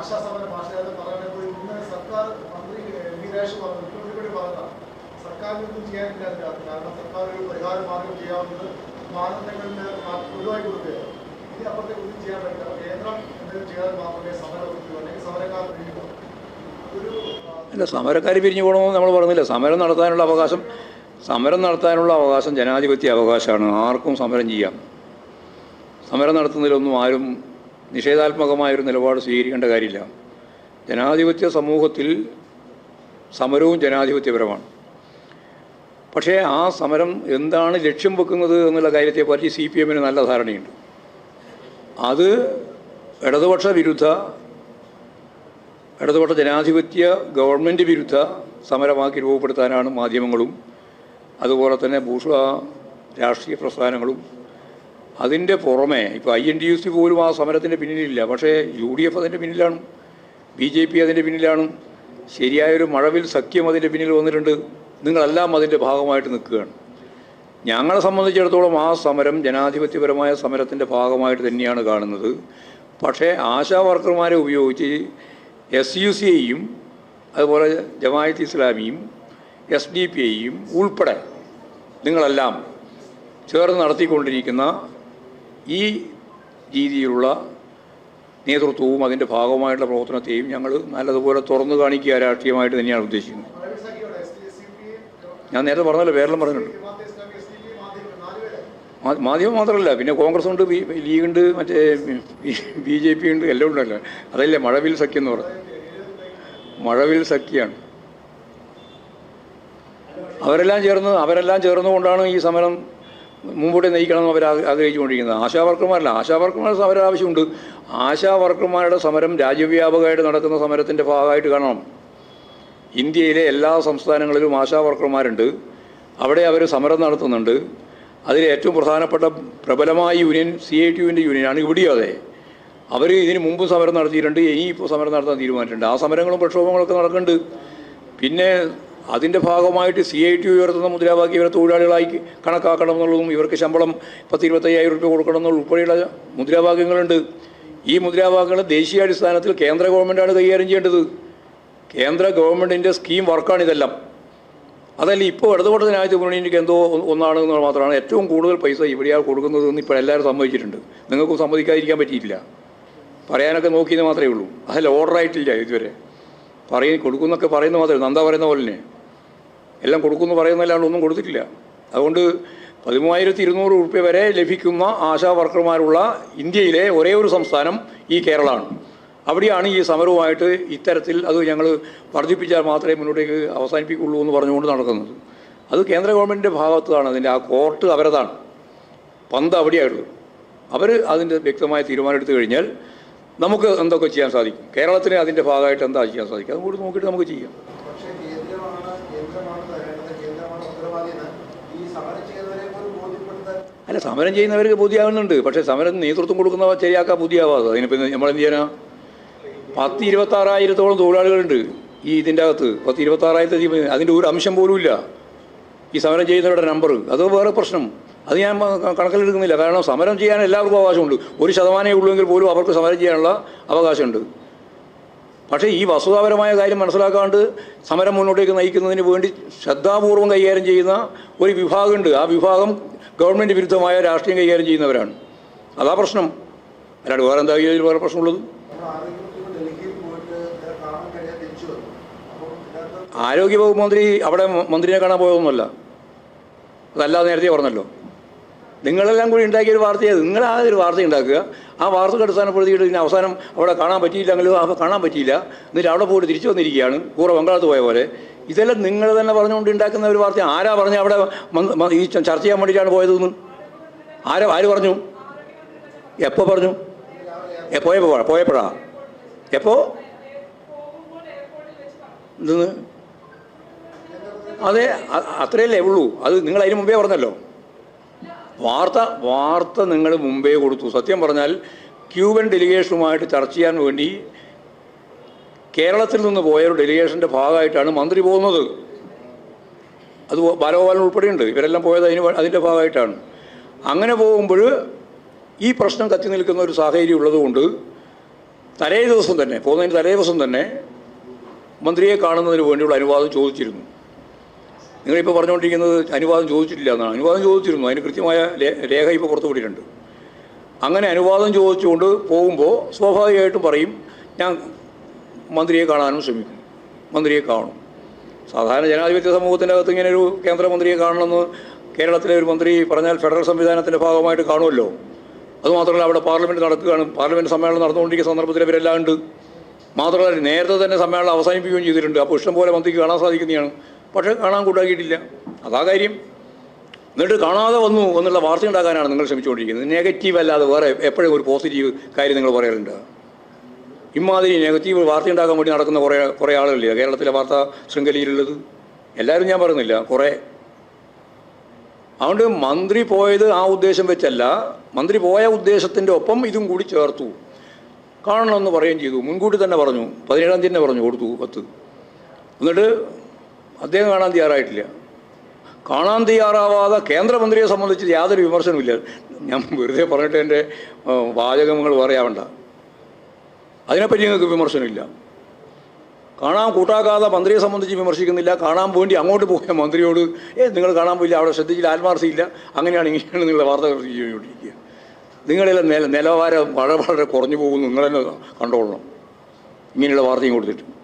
ആശാസമര ഭാഷയാതെ പറയുന്നത് ഇന്ന് സർക്കാർ മന്ത്രി വീരേഷ് പറഞ്ഞു മുഖ്യമന്ത്രി കൂടി പറഞ്ഞതാണ് സർക്കാരിനൊന്നും ചെയ്യാനില്ല അതിനകത്ത് കാരണം സർക്കാർ ഒരു പരിഹാര മാർഗം ചെയ്യാവുന്നത് മാനദണ്ഡങ്ങളിൽ പൊതുവായി കൊടുക്കുകയാണ്. ഇനി അപ്പുറത്തേക്ക് ഒന്നും ചെയ്യാൻ പറ്റില്ല. കേന്ദ്രം എന്തെങ്കിലും ചെയ്താൽ മാത്രമേ സമരം ഒതുക്കൂ. അല്ലെങ്കിൽ സമരക്കാർ പിരിയുമോ ഒരു ആ, അല്ല സമരക്കാർ പിരിഞ്ഞു പോകണമെന്ന് നമ്മൾ പറഞ്ഞില്ല. സമരം നടത്താനുള്ള അവകാശം സമരം നടത്താനുള്ള അവകാശം ജനാധിപത്യ അവകാശമാണ്. ആർക്കും സമരം ചെയ്യാം. സമരം നടത്തുന്നതിലൊന്നും ആരും നിഷേധാത്മകമായൊരു നിലപാട് സ്വീകരിക്കേണ്ട കാര്യമില്ല. ജനാധിപത്യ സമൂഹത്തിൽ സമരവും ജനാധിപത്യപരമാണ്. പക്ഷേ ആ സമരം എന്താണ് ലക്ഷ്യം വെക്കുന്നത് എന്നുള്ള കാര്യത്തെപ്പറ്റി സി പി എമ്മിന് നല്ല ധാരണയുണ്ട്. അത് ഇടതുപക്ഷ വിരുദ്ധ ഇടതുപക്ഷ ജനാധിപത്യ ഗവൺമെന്റ് വിരുദ്ധ സമരമാക്കി രൂപപ്പെടുത്താനാണ് മാധ്യമങ്ങളും അതുപോലെ തന്നെ ഭൂഷ രാഷ്ട്രീയ പ്രസ്ഥാനങ്ങളും അതിന്റെ പുറമെ ഇപ്പോൾ I N D U C പോലും ആ സമരത്തിന്റെ പിന്നിലില്ല. പക്ഷേ യു ഡി എഫ് അതിന്റെ പിന്നിലാണ്. ബി ജെ പി അതിന്റെ പിന്നിലാണ്. ശരിയായൊരു മഴവിൽ സഖ്യം അതിന്റെ പിന്നിൽ വന്നിട്ടുണ്ട്. നിങ്ങളെല്ലാം അതിന്റെ ഭാഗമായിട്ട് നിൽക്കുകയാണ്. ഞങ്ങളെ സംബന്ധിച്ചിടത്തോളം ആ സമരം ജനാധിപത്യപരമായ സമരത്തിന്റെ ഭാഗമായിട്ട് തന്നെയാണ് കാണുന്നത്. പക്ഷേ ആശാ വർക്കർമാരെ ഉപയോഗിച്ച് എസ് യു സി ഐയും അതുപോലെ ജമായത്ത് ഇസ്ലാമിയും എസ് ഡി പി ഐയും ഉൾപ്പെടെ നിങ്ങളെല്ലാം ചേർന്ന് നടത്തിക്കൊണ്ടിരിക്കുന്ന ഈ രീതിയിലുള്ള നേതൃത്വവും അതിന്റെ ഭാഗമായിട്ടുള്ള പ്രവർത്തനത്തെയും ഞങ്ങൾ നല്ലതുപോലെ തുറന്നു കാണിക്കുക രാഷ്ട്രീയമായിട്ട് തന്നെയാണ് ഉദ്ദേശിക്കുന്നത്. ഞാൻ നേരത്തെ പറഞ്ഞല്ലോ പേരെല്ലാം പറഞ്ഞിട്ടുണ്ട്. മാധ്യമം മാത്രമല്ല പിന്നെ കോൺഗ്രസ് ഉണ്ട് ലീഗ് ഉണ്ട് മറ്റേ ബി ജെ പി ഉണ്ട് എല്ലാം ഉണ്ടല്ലോ. അതല്ലേ മഴവിൽ സഖ്യം എന്ന് പറഞ്ഞു മഴവിൽ സഖ്യാണ്. അവരെല്ലാം ചേർന്ന് അവരെല്ലാം ചേർന്നുകൊണ്ടാണ് ഈ സമരം മുമ്പോട്ട് നയിക്കണമെന്ന് അവർ ആഗ്ര- ആഗ്രഹിച്ചുകൊണ്ടിരിക്കുന്നത്. ആശാ വർക്കർമാരല്ല. ആശാ വർക്കർമാരുടെ സമരം ആവശ്യമുണ്ട്. ആശാ വർക്കർമാരുടെ സമരം രാജ്യവ്യാപകമായിട്ട് നടക്കുന്ന സമരത്തിന്റെ ഭാഗമായിട്ട് കാണണം. ഇന്ത്യയിലെ എല്ലാ സംസ്ഥാനങ്ങളിലും ആശാ വർക്കർമാരുണ്ട്. അവിടെ അവർ സമരം നടത്തുന്നുണ്ട്. അതിൽ ഏറ്റവും പ്രധാനപ്പെട്ട പ്രബലമായ യൂണിയൻ സി ഐ ടി യുവിന്റെ യൂണിയനാണ് ഇവിടെയും അതെ. അവർ ഇതിന് മുമ്പ് സമരം നടത്തിയിട്ടുണ്ട്. ഇനി ഇപ്പോൾ സമരം നടത്താൻ തീരുമാനിച്ചിട്ടുണ്ട്. ആ സമരങ്ങളും പ്രക്ഷോഭങ്ങളൊക്കെ നടക്കുന്നുണ്ട്. പിന്നെ അതിന്റെ ഭാഗമായിട്ട് സി ഐ ടി ഉയർത്തുന്ന മുദ്രാവാക്യം ഇവരെ തൊഴിലാളികളായി കണക്കാക്കണം എന്നുള്ളതും ഇവർക്ക് ശമ്പളം പത്ത് ഇരുപത്തയ്യായിരം രൂപ കൊടുക്കണം ഉൾപ്പെടെയുള്ള മുദ്രാവാക്യങ്ങളുണ്ട്. ഈ മുദ്രാവാക്യങ്ങൾ ദേശീയാടിസ്ഥാനത്തിൽ കേന്ദ്ര ഗവൺമെന്റാണ് കൈകാര്യം ചെയ്യേണ്ടത്. കേന്ദ്ര ഗവൺമെന്റിന്റെ സ്കീം വർക്കാണ് ഇതെല്ലാം. അതല്ല ഇപ്പോൾ ഇടതുപക്ഷ ജനാധിപത്യ മുന്നണിക്ക് എന്തോ ഒന്ന് ഒന്നാണ് എന്ന് മാത്രമാണ് ഏറ്റവും കൂടുതൽ പൈസ ഇവിടെയാണ് കൊടുക്കുന്നത് എന്ന് ഇപ്പോൾ എല്ലാവരും സമ്മതിച്ചിട്ടുണ്ട്. നിങ്ങൾക്കും സമ്മതിക്കാതിരിക്കാൻ പറ്റിയിട്ടില്ല. പറയാനൊക്കെ നോക്കിയെന്ന് മാത്രമേ ഉള്ളൂ. അതല്ല ഓർഡർ ആയിട്ടില്ല ഇതുവരെ. പറയും കൊടുക്കുന്നൊക്കെ പറയുന്ന മാത്രമേ നന്ദ പറയുന്ന പോലെ തന്നെ എല്ലാം കൊടുക്കുമെന്ന് പറയുന്നതല്ലാണ്ട് ഒന്നും കൊടുത്തിട്ടില്ല. അതുകൊണ്ട് പതിമൂവായിരത്തി ഇരുന്നൂറ് റുപ്യ വരെ ലഭിക്കുന്ന ആശാ വർക്കർമാരുള്ള ഇന്ത്യയിലെ ഒരേ ഒരു സംസ്ഥാനം ഈ കേരളമാണ്. അവിടെയാണ് ഈ സമരവുമായിട്ട് ഇത്തരത്തിൽ അത് ഞങ്ങൾ വർദ്ധിപ്പിച്ചാൽ മാത്രമേ മുന്നോട്ടേക്ക് അവസാനിപ്പിക്കുള്ളൂ എന്ന് പറഞ്ഞുകൊണ്ട് നടക്കുന്നത്. അത് കേന്ദ്ര ഗവൺമെന്റിന്റെ ഭാഗത്താണ്. അതിന്റെ ആ കോർട്ട് അവരതാണ്. പന്ത് അവിടെയായിട്ടുള്ളത് അവർ അതിന്റെ വ്യക്തമായ തീരുമാനം എടുത്തു കഴിഞ്ഞാൽ നമുക്ക് എന്തൊക്കെ ചെയ്യാൻ സാധിക്കും? കേരളത്തിന് അതിന്റെ ഭാഗമായിട്ട് എന്താ ചെയ്യാൻ സാധിക്കും? അതും കൂടി നോക്കിയിട്ട് നമുക്ക് ചെയ്യാം. അല്ല സമരം ചെയ്യുന്നവർക്ക് ബുദ്ധിയാവുന്നുണ്ട് പക്ഷേ സമരം നേതൃത്വം കൊടുക്കുന്നവ ശരിയാക്കാൻ ബുദ്ധിയാവാതെ അതിനിപ്പോൾ നമ്മൾ എന്ത് ചെയ്യാനാ? പത്ത് ഇരുപത്താറായിരത്തോളം തൊഴിലാളികളുണ്ട് ഈ ഇതിന്റെ അകത്ത് പത്ത് ഇരുപത്താറായിരത്തി അതിന്റെ ഒരു അംശം പോലും ഇല്ല ഈ സമരം ചെയ്യുന്നവരുടെ നമ്പർ അത് വേറെ പ്രശ്നം. അത് ഞാൻ കണക്കിലെടുക്കുന്നില്ല. കാരണം സമരം ചെയ്യാൻ എല്ലാവർക്കും അവകാശമുണ്ട്. ഒരു ശതമാനമേ ഉള്ളൂവെങ്കിൽ പോലും അവർക്ക് സമരം ചെയ്യാനുള്ള അവകാശമുണ്ട്. പക്ഷേ ഈ വസ്തുതാപരമായ കാര്യം മനസ്സിലാക്കാണ്ട് സമരം മുന്നോട്ടേക്ക് നയിക്കുന്നതിന് വേണ്ടി ശ്രദ്ധാപൂർവം കൈകാര്യം ചെയ്യുന്ന ഒരു വിഭാഗമുണ്ട്. ആ വിഭാഗം ഗവൺമെന്റ് വിരുദ്ധമായ രാഷ്ട്രീയം കൈകാര്യം ചെയ്യുന്നവരാണ്. അതാ പ്രശ്നം. അല്ലാണ്ട് വേറെ എന്താ ഇതിൽ വേറെ പ്രശ്നമുള്ളത്? ആരോഗ്യ ആരോഗ്യവകുപ്പ് മന്ത്രി അവിടെ മന്ത്രിയെ കാണാൻ പോയതൊന്നുമല്ല. അതല്ലാതെ നേരത്തെ പറഞ്ഞല്ലോ. നിങ്ങളെല്ലാം കൂടി ഉണ്ടാക്കിയ ഒരു വാർത്തയാണ് നിങ്ങൾ ഒരു വാർത്ത ഉണ്ടാക്കുക. ആ വാർത്തക്ക് അടിസ്ഥാനപ്പെടുത്തിയിട്ട് ഇതിന് അവസാനം അവിടെ കാണാൻ പറ്റിയില്ലെങ്കിലും ആ കാണാൻ പറ്റിയില്ല. എന്നിട്ട് അവിടെ പോയിട്ട് തിരിച്ചു വന്നിരിക്കുകയാണ്. കൂറ ബംഗാളത്ത് പോയ പോലെ. ഇതെല്ലാം നിങ്ങൾ തന്നെ പറഞ്ഞുകൊണ്ട് ഉണ്ടാക്കുന്ന ഒരു വാർത്ത. ആരാ പറഞ്ഞ അവിടെ ഈ ചർച്ച ചെയ്യാൻ വേണ്ടിയിട്ടാണ് പോയതെന്ന്? ആരാ ആര് പറഞ്ഞു? എപ്പോൾ പറഞ്ഞു? പോയപ്പോൾ പോയപ്പോഴാ? എന്തെന്ന്? അതെ അത്രയല്ലേ ഉള്ളൂ. അത് നിങ്ങൾ അതിന് മുമ്പേ പറഞ്ഞല്ലോ. വാർത്ത വാർത്ത നിങ്ങൾ മുമ്പേ കൊടുത്തു. സത്യം പറഞ്ഞാൽ ക്യൂബൻ ഡെലിഗേഷനുമായിട്ട് ചർച്ച ചെയ്യാൻ വേണ്ടി കേരളത്തിൽ നിന്ന് പോയ ഒരു ഡെലിഗേഷന്റെ ഭാഗമായിട്ടാണ് മന്ത്രി പോകുന്നത്. അത് ബാലഗോപാലൻ ഉൾപ്പെടെയുണ്ട്. ഇവരെല്ലാം പോയത് അതിന് അതിന്റെ ഭാഗമായിട്ടാണ്. അങ്ങനെ പോകുമ്പോൾ ഈ പ്രശ്നം കത്തി നിൽക്കുന്ന ഒരു സാഹചര്യം ഉള്ളതുകൊണ്ട് തലേ ദിവസം തന്നെ പോകുന്നതിന് തലേ ദിവസം തന്നെ മന്ത്രിയെ കാണുന്നതിന് വേണ്ടിയുള്ള അനുവാദം ചോദിച്ചിരുന്നു. നിങ്ങളിപ്പോൾ പറഞ്ഞുകൊണ്ടിരിക്കുന്നത് അനുവാദം ചോദിച്ചിട്ടില്ല എന്നാണ്. അനുവാദം ചോദിച്ചിരുന്നു. അതിന് കൃത്യമായ രേഖ ഇപ്പോൾ പുറത്തുവിട്ടിട്ടുണ്ട് അങ്ങനെ അനുവാദം ചോദിച്ചുകൊണ്ട് പോകുമ്പോൾ സ്വാഭാവികമായിട്ടും പറയും ഞാൻ മന്ത്രിയെ കാണാനും ശ്രമിക്കും. മന്ത്രിയെ കാണും. സാധാരണ ജനാധിപത്യ സമൂഹത്തിന്റെ അകത്ത് ഇങ്ങനെ ഒരു കേന്ദ്രമന്ത്രിയെ കാണണമെന്ന് കേരളത്തിലെ ഒരു മന്ത്രി പറഞ്ഞാൽ ഫെഡറൽ സംവിധാനത്തിന്റെ ഭാഗമായിട്ട് കാണുമല്ലോ. അതുമാത്രമല്ല അവിടെ പാർലമെന്റ് നടക്കുകയാണ്. പാർലമെന്റ് സമ്മേളനം നടന്നുകൊണ്ടിരിക്കുന്ന സന്ദർഭത്തിൽ ഇവരെല്ലാം ഉണ്ട്. മാത്രമല്ല നേരത്തെ തന്നെ സമ്മേളനം അവസാനിപ്പിക്കുകയും ചെയ്തിട്ടുണ്ട്. അപ്പോൾ ഇഷ്ടംപോലെ മന്ത്രിക്ക് കാണാൻ സാധിക്കുന്നതാണ്. പക്ഷേ കാണാൻ കൂട്ടാക്കിയിട്ടില്ല. അതാ കാര്യം. എന്നിട്ട് കാണാതെ വന്നു എന്നുള്ള വാർത്ത ഉണ്ടാക്കാനാണ് നിങ്ങൾ ശ്രമിച്ചുകൊണ്ടിരിക്കുന്നത്. നെഗറ്റീവ് അല്ലാതെ വേറെ എപ്പോഴും ഒരു പോസിറ്റീവ് കാര്യം നിങ്ങൾ പറയാറുണ്ട്. ഇമാതിരി നെഗറ്റീവ് വാർത്ത ഉണ്ടാക്കാൻ വേണ്ടി നടക്കുന്ന കുറേ കുറേ ആളുകളില്ല? കേരളത്തിലെ വാർത്താ ശൃംഖലയിലുള്ളത്. എല്ലാവരും ഞാൻ പറയുന്നില്ല. കുറേ. അതുകൊണ്ട് മന്ത്രി പോയത് ആ ഉദ്ദേശം വെച്ചല്ല. മന്ത്രി പോയ ഉദ്ദേശത്തിന്റെ ഒപ്പം ഇതും കൂടി ചേർത്തു. കാണണമെന്ന് പറയുകയും ചെയ്തു. മുൻകൂട്ടി തന്നെ പറഞ്ഞു. പതിനേഴാം തീയതി തന്നെ പറഞ്ഞു കൊടുത്തു പത്ത്. എന്നിട്ട് അദ്ദേഹം കാണാൻ തയ്യാറായിട്ടില്ല. കാണാൻ തയ്യാറാവാതെ കേന്ദ്രമന്ത്രിയെ സംബന്ധിച്ച് യാതൊരു വിമർശനവുമില്ല ഞാൻ വെറുതെ പറഞ്ഞിട്ട് എന്റെ വാചകങ്ങൾ പറയാവണ്ട അതിനെപ്പറ്റി നിങ്ങൾക്ക് വിമർശനമില്ല. കാണാൻ കൂട്ടാക്കാതെ മന്ത്രിയെ സംബന്ധിച്ച് വിമർശിക്കുന്നില്ല. കാണാൻ വേണ്ടി അങ്ങോട്ട് പോയ മന്ത്രിയോട് ഏ നിങ്ങൾ കാണാൻ പോയില്ല അവിടെ ശ്രദ്ധിച്ചില്ല ആത്മാർത്ഥയില്ല അങ്ങനെയാണ് ഇങ്ങനെയാണ് നിങ്ങളുടെ വാർത്തകൾ ചെയ്തുകൊണ്ടിരിക്കുക നിങ്ങളെല്ലാം നില നിലവാരം വളരെ വളരെ കുറഞ്ഞു പോകുന്നു. നിങ്ങൾ തന്നെ കണ്ടോളണം. ഇങ്ങനെയുള്ള വാർത്തയും കൊടുത്തിട്ട്.